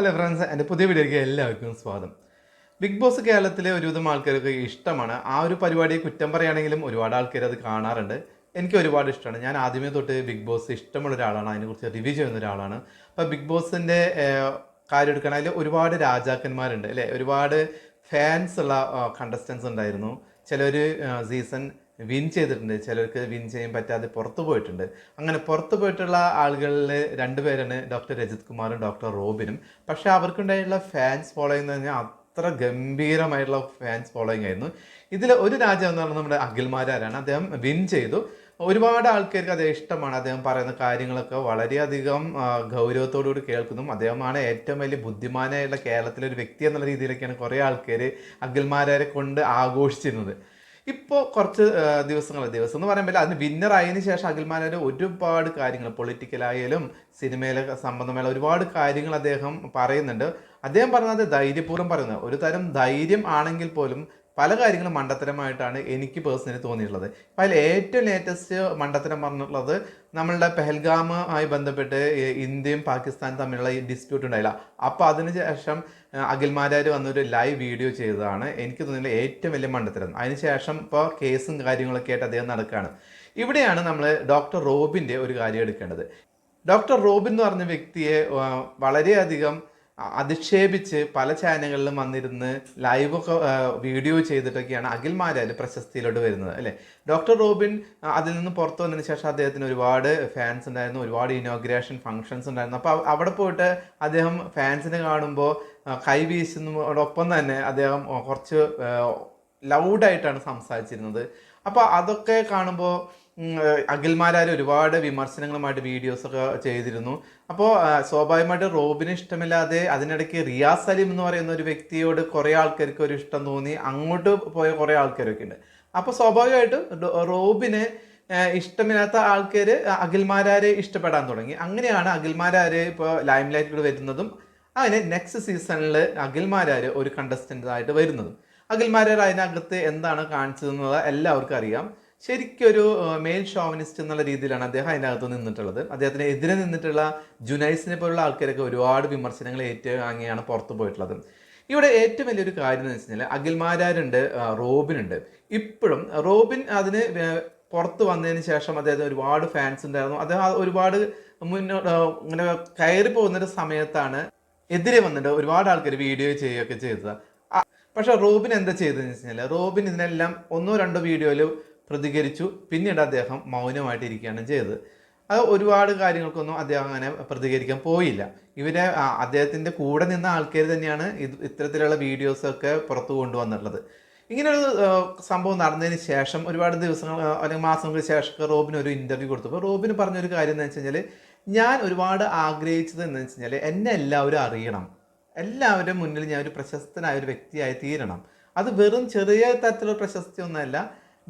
Hello friends എന്റെ പുതിയ വീഡിയോയ്ക്ക് എല്ലാവർക്കും സ്വാഗതം. ബിഗ് ബോസ് കേരളത്തിലെ ഒരുവിധം ആൾക്കാർക്ക് ഇഷ്ടമാണ്. ആ ഒരു പരിപാടി കുറ്റം പറയുകയാണെങ്കിലും ഒരുപാട് ആൾക്കാർ അത് കാണാറുണ്ട്. എനിക്ക് ഒരുപാട് ഇഷ്ടമാണ്. ഞാൻ ആദ്യമേ തൊട്ട് ബിഗ് ബോസ് ഇഷ്ടമുള്ള ഒരാളാണ്. അതിനെക്കുറിച്ച് റിവ്യൂ ചെയ്യുന്ന ഒരാളാണ്. അപ്പോൾ ബിഗ് ബോസിന്റെ കാര്യം എടുക്കണമെങ്കിൽ ഒരുപാട് രാജാക്കന്മാരുണ്ട് അല്ലേ? ഒരുപാട് ഫാൻസ് ഉള്ള കണ്ടസ്റ്റൻസ് ഉണ്ടായിരുന്നു. ചിലർ സീസൺ വിൻ ചെയ്തിട്ടുണ്ട്. ചിലർക്ക് വിൻ ചെയ്യാൻ പറ്റാതെ പുറത്തു പോയിട്ടുണ്ട്. അങ്ങനെ പുറത്തു പോയിട്ടുള്ള ആളുകളിൽ രണ്ടുപേരാണ് ഡോക്ടർ രജിത് കുമാറും ഡോക്ടർ റോബിനും. പക്ഷേ അവർക്കുണ്ടായിട്ടുള്ള ഫാൻസ് ഫോളോയിങ് എന്ന് പറഞ്ഞാൽ അത്ര ഗംഭീരമായിട്ടുള്ള ഫാൻസ് ഫോളോയിങ് ആയിരുന്നു. ഇതിൽ ഒരു രാജ്യം എന്ന് പറഞ്ഞാൽ നമ്മുടെ അഖിൽമാരാരാണ്. അദ്ദേഹം വിൻ ചെയ്തു. ഒരുപാട് ആൾക്കാർക്ക് അദ്ദേഹം ഇഷ്ടമാണ്. അദ്ദേഹം പറയുന്ന കാര്യങ്ങളൊക്കെ വളരെയധികം ഗൗരവത്തോടുകൂടി കേൾക്കുന്നു. അദ്ദേഹമാണ് ഏറ്റവും വലിയ ബുദ്ധിമാനായുള്ള കേരളത്തിലെ ഒരു വ്യക്തി എന്നുള്ള രീതിയിലൊക്കെയാണ് കുറേ ആൾക്കാർ അഖിൽമാരെ കൊണ്ട് ആഘോഷിച്ചിരുന്നത്. ഇപ്പോൾ കുറച്ച് ദിവസങ്ങൾ ദിവസം എന്ന് പറ്റില്ല. അതിന് വിന്നർ ആയതിനു ശേഷം അഖിൽമാരെ ഒരുപാട് കാര്യങ്ങൾ പൊളിറ്റിക്കലായാലും സിനിമയിലെ സംബന്ധമായ ഒരുപാട് കാര്യങ്ങൾ അദ്ദേഹം പറയുന്നുണ്ട്. അദ്ദേഹം പറഞ്ഞത് ധൈര്യപൂർവം പറയുന്നത്. ഒരു തരം ധൈര്യം ആണെങ്കിൽ പോലും പല കാര്യങ്ങളും മണ്ടത്തരമായിട്ടാണ് എനിക്ക് പേഴ്സണലി തോന്നിയിട്ടുള്ളത്. അപ്പോൾ അതിൽ ഏറ്റവും ലേറ്റസ്റ്റ് മണ്ടത്തരം പറഞ്ഞിട്ടുള്ളത് നമ്മളുടെ പെഹൽഗാമുമായി ബന്ധപ്പെട്ട് ഇന്ത്യയും പാകിസ്ഥാനും തമ്മിലുള്ള ഈ ഡിസ്പ്യൂട്ട് ഉണ്ടായില്ല. അപ്പോൾ അതിന് ശേഷം അഖിൽമാരാർ വന്നൊരു ലൈവ് വീഡിയോ ചെയ്തതാണ്. എനിക്ക് തോന്നിയുള്ള ഏറ്റവും വലിയ മണ്ടത്തരം. അതിനുശേഷം ഇപ്പോൾ കേസും കാര്യങ്ങളൊക്കെ ആയിട്ട് അദ്ദേഹം നടക്കുകയാണ് ഇവിടെയാണ് നമ്മൾ ഡോക്ടർ റോബിന്റെ ഒരു കാര്യം എടുക്കേണ്ടത്. ഡോക്ടർ റോബിൻ എന്ന് പറഞ്ഞ വ്യക്തിയെ വളരെയധികം അധിക്ഷേപിച്ച് പല ചാനലുകളിലും വന്നിരുന്ന് ലൈവൊക്കെ വീഡിയോ ചെയ്തിട്ടൊക്കെയാണ് അഖിൽമാരാര് പ്രശസ്തിയിലോട്ട് വരുന്നത് അല്ലേ? ഡോക്ടർ റോബിൻ അതിൽ നിന്ന് പുറത്തു വന്നതിന് ശേഷം അദ്ദേഹത്തിന് ഒരുപാട് ഫാൻസ് ഉണ്ടായിരുന്നു ഒരുപാട് ഇനോഗ്രേഷൻ ഫങ്ഷൻസ് ഉണ്ടായിരുന്നു. അപ്പോൾ അവിടെ പോയിട്ട് അദ്ദേഹം ഫാൻസിനെ കാണുമ്പോൾ കൈ വീശുന്നതോടൊപ്പം തന്നെ അദ്ദേഹം കുറച്ച് ലൗഡായിട്ടാണ് സംസാരിച്ചിരുന്നത്. അപ്പോൾ അതൊക്കെ കാണുമ്പോൾ അഖിൽമാരാർ ഒരുപാട് വിമർശനങ്ങളുമായിട്ട് വീഡിയോസ് ഒക്കെ ചെയ്തിരുന്നു. അപ്പോൾ സ്വാഭാവികമായിട്ട് റോബിന് ഇഷ്ടമില്ലാതെ അതിനിടയ്ക്ക് റിയാസ് സലീം എന്ന് പറയുന്ന ഒരു വ്യക്തിയോട് കുറേ ആൾക്കാർക്ക് ഒരു ഇഷ്ടം തോന്നി. അങ്ങോട്ട് പോയ കുറേ ആൾക്കാരൊക്കെ ഉണ്ട്. അപ്പോൾ സ്വാഭാവികമായിട്ടും റോബിന് ഇഷ്ടമില്ലാത്ത ആൾക്കാർ അഖിൽമാരാരെ ഇഷ്ടപ്പെടാൻ തുടങ്ങി. അങ്ങനെയാണ് അഖിൽമാരാര് ഇപ്പോൾ ലൈം ലൈറ്റിൽ വരുന്നതും അങ്ങനെ നെക്സ്റ്റ് സീസണിൽ അഖിൽമാരാര് ഒരു കണ്ടസ്റ്റന്റ് ആയിട്ട് വരുന്നതും. അഖിൽമാരാർ അതിനകത്ത് എന്താണ് കാണിച്ചതെന്നത് എല്ലാവർക്കും അറിയാം. ശരിക്കും ഒരു മെയിൽ ഷോവനിസ്റ്റ് എന്നുള്ള രീതിയിലാണ് അദ്ദേഹം അതിനകത്ത് നിന്നിട്ടുള്ളത്. അദ്ദേഹത്തിന് എതിരെ നിന്നിട്ടുള്ള ജുനൈസിനെ പോലുള്ള ആൾക്കാരൊക്കെ ഒരുപാട് വിമർശനങ്ങൾ ഏറ്റുവാങ്ങിയാണ് പുറത്തു പോയിട്ടുള്ളത്. ഇവിടെ ഏറ്റവും വലിയൊരു കാര്യം എന്ന് വെച്ച് കഴിഞ്ഞാൽ അഖിൽമാരാരുണ്ട് റോബിനുണ്ട്. ഇപ്പോഴും റോബിൻ അതിന് പുറത്ത് വന്നതിന് ശേഷം അദ്ദേഹത്തിന് ഒരുപാട് ഫാൻസ് ഉണ്ടായിരുന്നു. അദ്ദേഹം ഒരുപാട് മുന്നോട്ട് ഇങ്ങനെ കയറി പോകുന്നൊരു സമയത്താണ് എതിരെ വന്നിട്ട് ഒരുപാട് ആൾക്കാർ വീഡിയോ ചെയ്യുകയൊക്കെ ചെയ്തത്. പക്ഷെ റോബിൻ എന്താ ചെയ്തതെന്ന് വെച്ച് കഴിഞ്ഞാൽ റോബിൻ ഇതിനെല്ലാം ഒന്നോ രണ്ടോ വീഡിയോയിൽ പ്രതികരിച്ചു. പിന്നീട് അദ്ദേഹം മൗനമായിട്ടിരിക്കുകയാണ് ചെയ്തത്. അത് ഒരുപാട് കാര്യങ്ങൾക്കൊന്നും അദ്ദേഹം അങ്ങനെ പ്രതികരിക്കാൻ പോയില്ല. ഇവരെ അദ്ദേഹത്തിന്റെ കൂടെ നിന്ന ആൾക്കാർ തന്നെയാണ് ഇത് ഇത്തരത്തിലുള്ള വീഡിയോസൊക്കെ പുറത്തു കൊണ്ടുവന്നിട്ടുള്ളത്. ഇങ്ങനൊരു സംഭവം നടന്നതിന് ശേഷം ഒരുപാട് ദിവസങ്ങൾ അല്ലെങ്കിൽ മാസങ്ങൾക്ക് ശേഷം റോബിന് ഒരു ഇന്റർവ്യൂ കൊടുത്തപ്പോൾ റോബിന് പറഞ്ഞൊരു കാര്യം എന്ന് വെച്ച് കഴിഞ്ഞാൽ ഞാൻ ഒരുപാട് ആഗ്രഹിച്ചത് എന്ന് വെച്ച് കഴിഞ്ഞാൽ എന്നെ എല്ലാവരും അറിയണം. എല്ലാവരുടെ മുന്നിൽ ഞാൻ ഒരു പ്രശസ്തനായ ഒരു വ്യക്തിയായി തീരണം. അത് വെറും ചെറിയ തരത്തിലുള്ള പ്രശസ്തി ഒന്നല്ല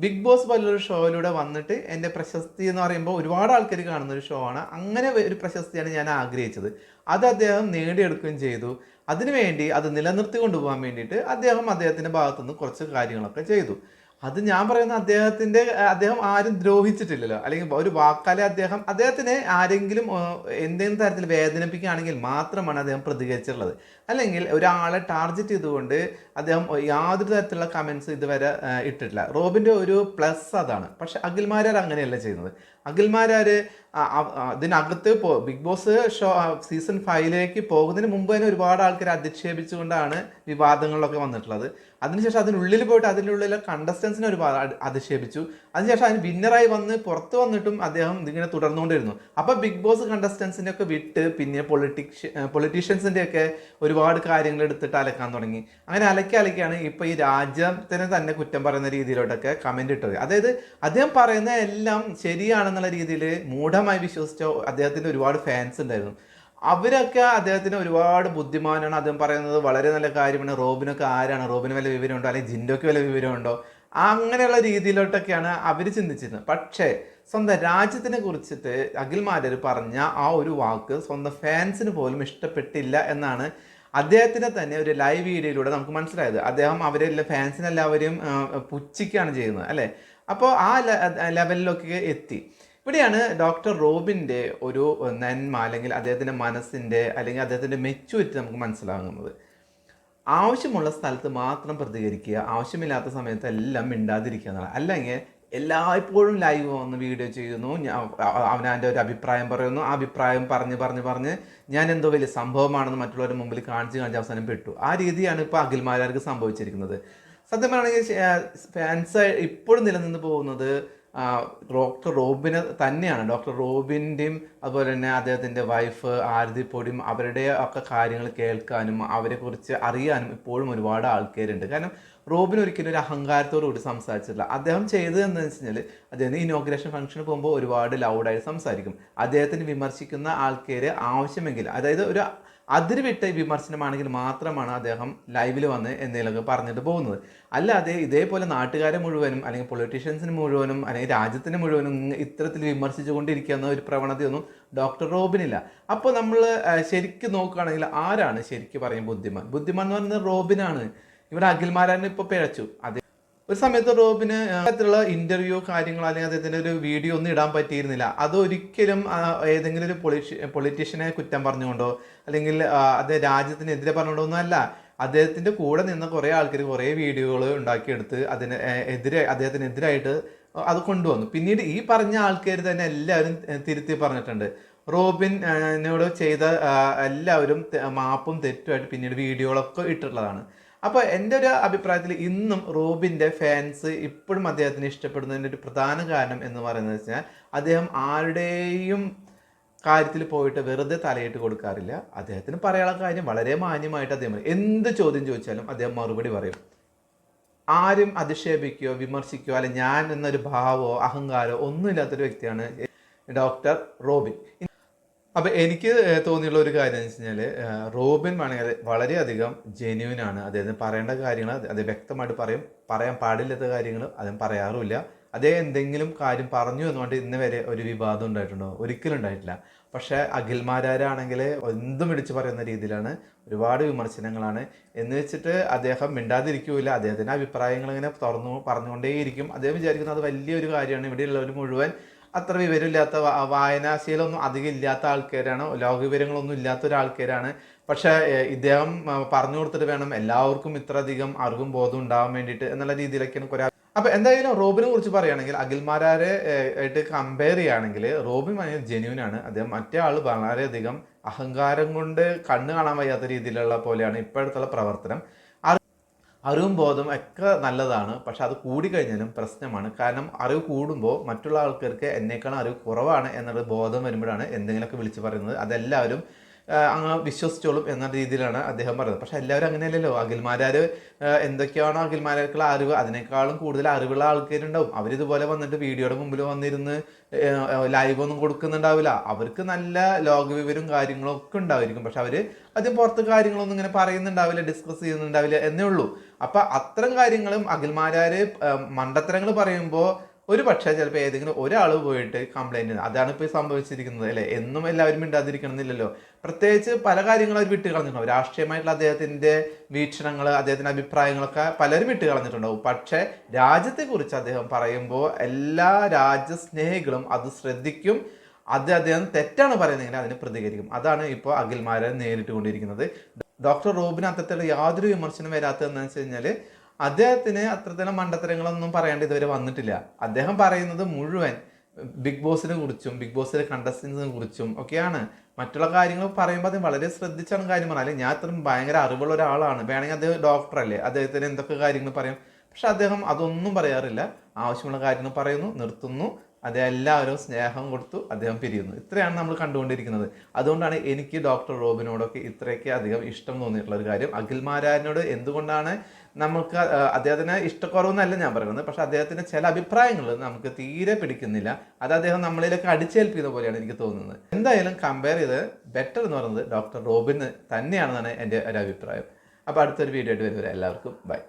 ബിഗ് ബോസ് പോലൊരു ഷോയിലൂടെ വന്നിട്ട് എന്റെ പ്രശസ്തി എന്ന് പറയുമ്പോൾ ഒരുപാട് ആൾക്കാർ കാണുന്ന ഒരു ഷോ ആണ്. അങ്ങനെ ഒരു പ്രശസ്തിയാണ് ഞാൻ ആഗ്രഹിച്ചത്. അത് അദ്ദേഹം നേടിയെടുക്കുകയും ചെയ്തു. അതിനുവേണ്ടി അത് നിലനിർത്തി കൊണ്ടുപോകാൻ വേണ്ടിയിട്ട് അദ്ദേഹം അദ്ദേഹത്തിന്റെ ഭാഗത്തുനിന്ന് കുറച്ച് കാര്യങ്ങളൊക്കെ ചെയ്തു. അത് ഞാൻ പറയുന്ന അദ്ദേഹത്തിന്റെ അദ്ദേഹം ആരും ദ്രോഹിച്ചിട്ടില്ലല്ലോ. അല്ലെങ്കിൽ ഒരു വാക്കാലെ അദ്ദേഹം അദ്ദേഹത്തിനെ ആരെങ്കിലും എന്തെങ്കിലും തരത്തിൽ വേദനിപ്പിക്കുകയാണെങ്കിൽ മാത്രമാണ് അദ്ദേഹം പ്രതികരിച്ചിട്ടുള്ളത്. അല്ലെങ്കിൽ ഒരാളെ ടാർഗറ്റ് ചെയ്തുകൊണ്ട് അദ്ദേഹം യാതൊരു തരത്തിലുള്ള കമൻസ് ഇതുവരെ ഇട്ടിട്ടില്ല. റോബിന്റെ ഒരു പ്ലസ് അതാണ്. പക്ഷെ അഖിൽമാരാർ അങ്ങനെയല്ല ചെയ്യുന്നത്. അഖിൽമാരാർ ഇതിനകത്ത് പോ ബിഗ് ബോസ് ഷോ സീസൺ ഫൈവിലേക്ക് പോകുന്നതിന് മുമ്പ് തന്നെ ഒരുപാട് ആൾക്കാർ അധിക്ഷേപിച്ചുകൊണ്ടാണ് വിവാദങ്ങളിലൊക്കെ വന്നിട്ടുള്ളത്. അതിനുശേഷം അതിനുള്ളിൽ പോയിട്ട് അതിനുള്ളിലെ കണ്ടസ്റ്റൻസിനെ ഒരുപാട് അധ- അധിക്ഷേപിച്ചു. അതിനുശേഷം അതിന് വിന്നറായി വന്ന് പുറത്ത് വന്നിട്ടും അദ്ദേഹം ഇതിങ്ങനെ തുടർന്നുകൊണ്ടിരുന്നു. അപ്പോൾ ബിഗ് ബോസ് കണ്ടസ്റ്റൻസിന്റെ ഒക്കെ വിട്ട് പിന്നെ പൊളിറ്റിക്സ് പൊളിറ്റീഷ്യൻസിന്റെ ഒക്കെ ഒരുപാട് കാര്യങ്ങൾ എടുത്തിട്ട് അലക്കാൻ തുടങ്ങി. അങ്ങനെ അലക്കി അലക്കിയാണ് ഇപ്പോൾ ഈ രാജ്യത്തിനെ തന്നെ കുറ്റം പറയുന്ന രീതിയിലോട്ടൊക്കെ കമന്റ് ഇട്ടത്. അതായത് അദ്ദേഹം പറയുന്ന എല്ലാം ശരിയാണെന്നുള്ള രീതിയിൽ മൂഢമായി വിശ്വസിച്ച അദ്ദേഹത്തിന്റെ ഒരുപാട് ഫാൻസ് ഉണ്ടായിരുന്നു. അവരൊക്കെ അദ്ദേഹത്തിന് ഒരുപാട് ബുദ്ധിമാനാണ്. അദ്ദേഹം പറയുന്നത് വളരെ നല്ല കാര്യമാണ്. റോബിനൊക്കെ ആരാണ്? റോബിന് വല്ല വിവരമുണ്ടോ? അല്ലെങ്കിൽ ജിൻഡോക്ക് വല്ല വിവരമുണ്ടോ? അങ്ങനെയുള്ള രീതിയിലോട്ടൊക്കെയാണ് അവർ ചിന്തിച്ചിരുന്നത്. പക്ഷേ സ്വന്തം രാജ്യത്തിനെ കുറിച്ചിട്ട് അഖിൽമാരർ പറഞ്ഞ ആ ഒരു വാക്ക് സ്വന്തം ഫാൻസിന് പോലും ഇഷ്ടപ്പെട്ടില്ല എന്നാണ് അദ്ദേഹത്തിനെ തന്നെ ഒരു ലൈവ് വീഡിയോയിലൂടെ നമുക്ക് മനസ്സിലായത്. അദ്ദേഹം അവരെല്ലാം ഫാൻസിനെല്ലാവരെയും പുച്ഛിക്കുകയാണ് ചെയ്യുന്നത് അല്ലേ? അപ്പോൾ ആ ലെവലിലൊക്കെ എത്തി. ഇവിടെയാണ് ഡോക്ടർ റോബിന്റെ ഒരു നന്മ അല്ലെങ്കിൽ അദ്ദേഹത്തിന്റെ മനസ്സിന്റെ അല്ലെങ്കിൽ അദ്ദേഹത്തിന്റെ മെച്യൂരിറ്റി നമുക്ക് മനസ്സിലാകുന്നത്. ആവശ്യമുള്ള സ്ഥലത്ത് മാത്രം പ്രതികരിക്കുക ആവശ്യമില്ലാത്ത സമയത്ത് എല്ലാം മിണ്ടാതിരിക്കുക എന്നുള്ളത് അല്ലെങ്കിൽ എല്ലായ്പ്പോഴും ലൈവ് വന്ന് വീഡിയോ ചെയ്യുന്നു അവനാന്റെ ഒരു അഭിപ്രായം പറയുന്നു ആ അഭിപ്രായം പറഞ്ഞ് പറഞ്ഞ് പറഞ്ഞ് ഞാൻ എന്തോ വലിയ സംഭവമാണെന്ന് മറ്റുള്ളവരുടെ മുമ്പിൽ കാണിച്ച് കാണിച്ച് അവസാനം പെട്ടു. ആ രീതിയാണ് ഇപ്പോൾ അഖിൽമാരാർക്ക് സംഭവിച്ചിരിക്കുന്നത്. സത്യം പറയുകയാണെങ്കിൽ ഫാൻസ് ഇപ്പോഴും നിലനിന്ന് പോകുന്നത് ഡോക്ടർ റോബിന് തന്നെയാണ്. ഡോക്ടർ റോബിന്റെയും അതുപോലെ തന്നെ അദ്ദേഹത്തിന്റെ വൈഫ് ആരതിപ്പൊടിയും അവരുടെ ഒക്കെ കാര്യങ്ങൾ കേൾക്കാനും അവരെക്കുറിച്ച് അറിയാനും ഇപ്പോഴും ഒരുപാട് ആൾക്കാരുണ്ട്. കാരണം റോബിൻ ഒരിക്കലും ഒരു അഹങ്കാരത്തോടു കൂടി സംസാരിച്ചിട്ടില്ല. അദ്ദേഹം ചെയ്തത് എന്താണെന്ന് വെച്ച് കഴിഞ്ഞാൽ അദ്ദേഹം ഇനോഗ്രേഷൻ ഫംഗ്ഷന് പോകുമ്പോൾ ഒരുപാട് ലൗഡായി സംസാരിക്കും. അദ്ദേഹത്തിന് വിമർശിക്കുന്ന ആൾക്കാർ ആവശ്യമെങ്കിൽ അതായത് ഒരു അതിരുവിട്ട വിമർശനമാണെങ്കിൽ മാത്രമാണ് അദ്ദേഹം ലൈവിൽ വന്ന് എന്തെങ്കിലുമൊക്കെ പറഞ്ഞിട്ട് പോകുന്നത്. അല്ലാതെ ഇതേപോലെ നാട്ടുകാരെ മുഴുവനും അല്ലെങ്കിൽ പൊളിറ്റീഷ്യൻസിന് മുഴുവനും അല്ലെങ്കിൽ രാജ്യത്തിന് മുഴുവനും ഇത്തരത്തിൽ വിമർശിച്ചുകൊണ്ടിരിക്കുന്ന ഒരു പ്രവണതയൊന്നും ഡോക്ടർ റോബിനില്ല. അപ്പോൾ നമ്മൾ ശരിക്കും നോക്കുകയാണെങ്കിൽ ആരാണ് ശരിക്കും പറയും ബുദ്ധിമാൻ? ബുദ്ധിമാൻ എന്ന് പറയുന്നത് റോബിനാണ്. ഇവിടെ അഖിൽമാരാൻ ഇപ്പോൾ പിഴച്ചു. അത് ഒരു സമയത്ത് റോബിന് അത്തരത്തിലുള്ള ഇന്റർവ്യൂ കാര്യങ്ങൾ അല്ലെങ്കിൽ അദ്ദേഹത്തിന്റെ ഒരു വീഡിയോ ഒന്നും ഇടാൻ പറ്റിയിരുന്നില്ല. അത് ഒരിക്കലും ഏതെങ്കിലും ഒരു പൊളിറ്റി പൊളിറ്റീഷ്യനെ കുറ്റം പറഞ്ഞുകൊണ്ടോ അല്ലെങ്കിൽ അദ്ദേഹം രാജ്യത്തിനെതിരെ പറഞ്ഞുകൊണ്ടോ ഒന്നും അല്ല. അദ്ദേഹത്തിന്റെ കൂടെ നിന്ന കുറേ ആൾക്കാർ കുറേ വീഡിയോകൾ ഉണ്ടാക്കിയെടുത്ത് അതിന് എതിരെ അദ്ദേഹത്തിനെതിരായിട്ട് അത് കൊണ്ടുവന്നു. പിന്നീട് ഈ പറഞ്ഞ ആൾക്കാർ തന്നെ എല്ലാവരും തിരുത്തി പറഞ്ഞിട്ടുണ്ട്. എന്നോട് ചെയ്ത എല്ലാവരും മാപ്പും തെറ്റുമായിട്ട് പിന്നീട് വീഡിയോകളൊക്കെ ഇട്ടിട്ടുള്ളതാണ്. അപ്പോൾ എന്റെ ഒരു അഭിപ്രായത്തിൽ ഇന്നും റോബിന്റെ ഫാൻസ് ഇപ്പോഴും അദ്ദേഹത്തിന് ഇഷ്ടപ്പെടുന്നതിന്റെ ഒരു പ്രധാന കാരണം എന്ന് പറയുന്നത് വെച്ചാൽ അദ്ദേഹം ആരുടെയും കാര്യത്തിൽ പോയിട്ട് വെറുതെ തലയിട്ട് കൊടുക്കാറില്ല. അദ്ദേഹത്തിന് പറയാനുള്ള കാര്യം വളരെ മാന്യമായിട്ട് അദ്ദേഹം. എന്ത് ചോദ്യം ചോദിച്ചാലും അദ്ദേഹം മറുപടി പറയും. ആരും അധിക്ഷേപിക്കുകയോ വിമർശിക്കുകയോ അല്ലെ ഞാൻ എന്നൊരു ഭാവമോ അഹങ്കാരമോ ഒന്നുമില്ലാത്തൊരു വ്യക്തിയാണ് ഡോക്ടർ റോബിൻ. അപ്പൊ എനിക്ക് തോന്നിയുള്ള ഒരു കാര്യം എന്ന് വെച്ച് കഴിഞ്ഞാൽ റോബിൻ വേണമെങ്കിൽ വളരെയധികം ജെന്യൂൻ ആണ്. അദ്ദേഹത്തിന് പറയേണ്ട കാര്യങ്ങൾ അത് വ്യക്തമായിട്ട് പറയും. പറയാൻ പാടില്ലാത്ത കാര്യങ്ങൾ അദ്ദേഹം പറയാറുമില്ല. അദ്ദേഹം എന്തെങ്കിലും കാര്യം പറഞ്ഞു എന്നുകൊണ്ട് ഇന്ന് വരെ ഒരു വിവാദം ഉണ്ടായിട്ടുണ്ടോ? ഒരിക്കലും ഉണ്ടായിട്ടില്ല. പക്ഷേ അഖിൽമാരാരാണെങ്കിൽ എന്തും വിളിച്ചു പറയുന്ന രീതിയിലാണ്. ഒരുപാട് വിമർശനങ്ങളാണ്. എന്ന് വെച്ചിട്ട് അദ്ദേഹം മിണ്ടാതിരിക്കൂല. അദ്ദേഹത്തിന്റെ അഭിപ്രായങ്ങൾ ഇങ്ങനെ തുറന്നു പറഞ്ഞുകൊണ്ടേയിരിക്കും. അദ്ദേഹം വിചാരിക്കുന്നത് അത് വലിയൊരു കാര്യമാണ്. ഇവിടെയുള്ളവർ മുഴുവൻ അത്ര വിവരമില്ലാത്ത വാ- വായനാശീലമൊന്നും അധികം ഇല്ലാത്ത ആൾക്കാരാണ്. ലോക വിവരങ്ങളൊന്നും ഇല്ലാത്ത ഒരാൾക്കാരാണ്. പക്ഷേ ഇദ്ദേഹം പറഞ്ഞു കൊടുത്തിട്ട് വേണം എല്ലാവർക്കും ഇത്രയധികം അറിവും ബോധം ഉണ്ടാവാൻ വേണ്ടിയിട്ട് എന്നുള്ള രീതിയിലൊക്കെയാണ് കുറെ അപ്പൊ എന്തായാലും റോബിനെ കുറിച്ച് പറയുകയാണെങ്കിൽ അഖിൽമാരാരെ ആയിട്ട് കമ്പയർ ചെയ്യുകയാണെങ്കിൽ റോബിൻ ഭയങ്കര ജെന്യൂൻ ആണ്. അദ്ദേഹം മറ്റേ ആൾ വളരെയധികം അഹങ്കാരം കൊണ്ട് കണ്ണ് കാണാൻ വയ്യാത്ത രീതിയിലുള്ള പോലെയാണ് ഇപ്പോഴത്തുള്ള പ്രവർത്തനം. അറിവും ബോധം ഒക്കെ നല്ലതാണ് പക്ഷെ അത് കൂടിക്കഴിഞ്ഞാലും പ്രശ്നമാണ്. കാരണം അറിവ് കൂടുമ്പോൾ മറ്റുള്ള ആൾക്കാർക്ക് എന്നേക്കാളും അറിവ് കുറവാണ് എന്നുള്ള ബോധം വരുമ്പോഴാണ് എന്തെങ്കിലുമൊക്കെ വിളിച്ച് പറയുന്നത്. അതെല്ലാവരും അങ്ങ് വിശ്വസിച്ചോളും എന്ന രീതിയിലാണ് അദ്ദേഹം പറയുന്നത്. പക്ഷെ എല്ലാവരും അങ്ങനെയല്ലല്ലോ. അഖിൽമാരാർ എന്തൊക്കെയാണോ അഖിൽമാരാർക്കുള്ള അറിവ് അതിനേക്കാളും കൂടുതൽ അറിവുള്ള ആൾക്കാരുണ്ടാവും. അവരിതുപോലെ വന്നിട്ട് വീഡിയോയുടെ മുമ്പിൽ വന്നിരുന്ന് ലൈവ് ഒന്നും കൊടുക്കുന്നുണ്ടാവില്ല. അവർക്ക് നല്ല ലോകവിവരവും കാര്യങ്ങളും ഒക്കെ ഉണ്ടായിരിക്കും. പക്ഷെ അവർ ആദ്യം പുറത്ത് കാര്യങ്ങളൊന്നും ഇങ്ങനെ പറയുന്നുണ്ടാവില്ല ഡിസ്കസ് ചെയ്യുന്നുണ്ടാവില്ല എന്നേ ഉള്ളൂ. അപ്പൊ അത്തരം കാര്യങ്ങളും അഖിൽമാരാര് മണ്ടത്തരങ്ങൾ പറയുമ്പോൾ ഒരു പക്ഷേ ചിലപ്പോൾ ഏതെങ്കിലും ഒരാൾ പോയിട്ട് കംപ്ലൈന്റ് അതാണ് ഇപ്പോൾ സംഭവിച്ചിരിക്കുന്നത് അല്ലേ? എന്നും എല്ലാവരും മിണ്ടാതിരിക്കണമെന്നില്ലല്ലോ. പ്രത്യേകിച്ച് പല കാര്യങ്ങളും അവർ വിട്ട് കളഞ്ഞിട്ടുണ്ടാവും രാഷ്ട്രീയമായിട്ടുള്ള അദ്ദേഹത്തിന്റെ വീക്ഷണങ്ങൾ അദ്ദേഹത്തിന്റെ അഭിപ്രായങ്ങളൊക്കെ പലരും വിട്ട് കളഞ്ഞിട്ടുണ്ടാവും പക്ഷേ രാജ്യത്തെക്കുറിച്ച് അദ്ദേഹം പറയുമ്പോൾ എല്ലാ രാജ്യസ്നേഹികളും അത് ശ്രദ്ധിക്കും. അത് അദ്ദേഹം തെറ്റാണ് പറയുന്നതെങ്കിൽ അതിന് പ്രതികരിക്കും. അതാണ് ഇപ്പോൾ അഖിൽമാരെ നേരിട്ട് കൊണ്ടിരിക്കുന്നത് ഡോക്ടർ റോബിന് അത്തരത്തിലുള്ള യാതൊരു വിമർശനം വരാത്തതെന്ന് വെച്ച് കഴിഞ്ഞാൽ അദ്ദേഹത്തിന് അത്രത്തിലും മണ്ടത്തരങ്ങളൊന്നും പറയാണ്ട് ഇതുവരെ വന്നിട്ടില്ല. അദ്ദേഹം പറയുന്നത് മുഴുവൻ ബിഗ് ബോസിനെ കുറിച്ചും ബിഗ് ബോസിലെ കണ്ടസ്റ്റൻസിനെ കുറിച്ചും ഒക്കെയാണ്. മറ്റുള്ള കാര്യങ്ങൾ പറയുമ്പോൾ അദ്ദേഹം വളരെ ശ്രദ്ധിച്ചാണ് കാര്യം അല്ലെങ്കിൽ ഞാൻ അത്രയും ഭയങ്കര അറിവുള്ള ഒരാളാണ്. വേണമെങ്കിൽ അദ്ദേഹം ഡോക്ടറല്ലേ അദ്ദേഹത്തിന് എന്തൊക്കെ കാര്യങ്ങൾ പറയും? പക്ഷെ അദ്ദേഹം അതൊന്നും പറയാറില്ല. ആവശ്യമുള്ള കാര്യങ്ങൾ പറയുന്നു നിർത്തുന്നു. അദ്ദേഹം എല്ലാവരും സ്നേഹം കൊടുത്തു അദ്ദേഹം പിരിയുന്നു. ഇത്രയാണ് നമ്മൾ കണ്ടുകൊണ്ടിരിക്കുന്നത്. അതുകൊണ്ടാണ് എനിക്ക് ഡോക്ടർ റോബിനോടൊക്കെ ഇത്രയൊക്കെ അധികം ഇഷ്ടം തോന്നിയിട്ടുള്ള ഒരു കാര്യം. അഖിൽ മാരാനോട് എന്തുകൊണ്ടാണ് നമുക്ക് അദ്ദേഹത്തിന് ഇഷ്ടക്കുറവെന്നല്ല ഞാൻ പറയുന്നത്. പക്ഷെ അദ്ദേഹത്തിന്റെ ചില അഭിപ്രായങ്ങൾ നമുക്ക് തീരെ പിടിക്കുന്നില്ല. അത് അദ്ദേഹം നമ്മളിലൊക്കെ അടിച്ചേൽപ്പിക്കുന്ന പോലെയാണ് എനിക്ക് തോന്നുന്നത്. എന്തായാലും കമ്പയർ ചെയ്ത് ബെറ്റർ എന്ന് പറയുന്നത് ഡോക്ടർ റോബിന് തന്നെയാണെന്നാണ് എന്റെ ഒരു അഭിപ്രായം. അപ്പോൾ അടുത്തൊരു വീഡിയോ ആയിട്ട് വരുന്നത് എല്ലാവർക്കും ബൈ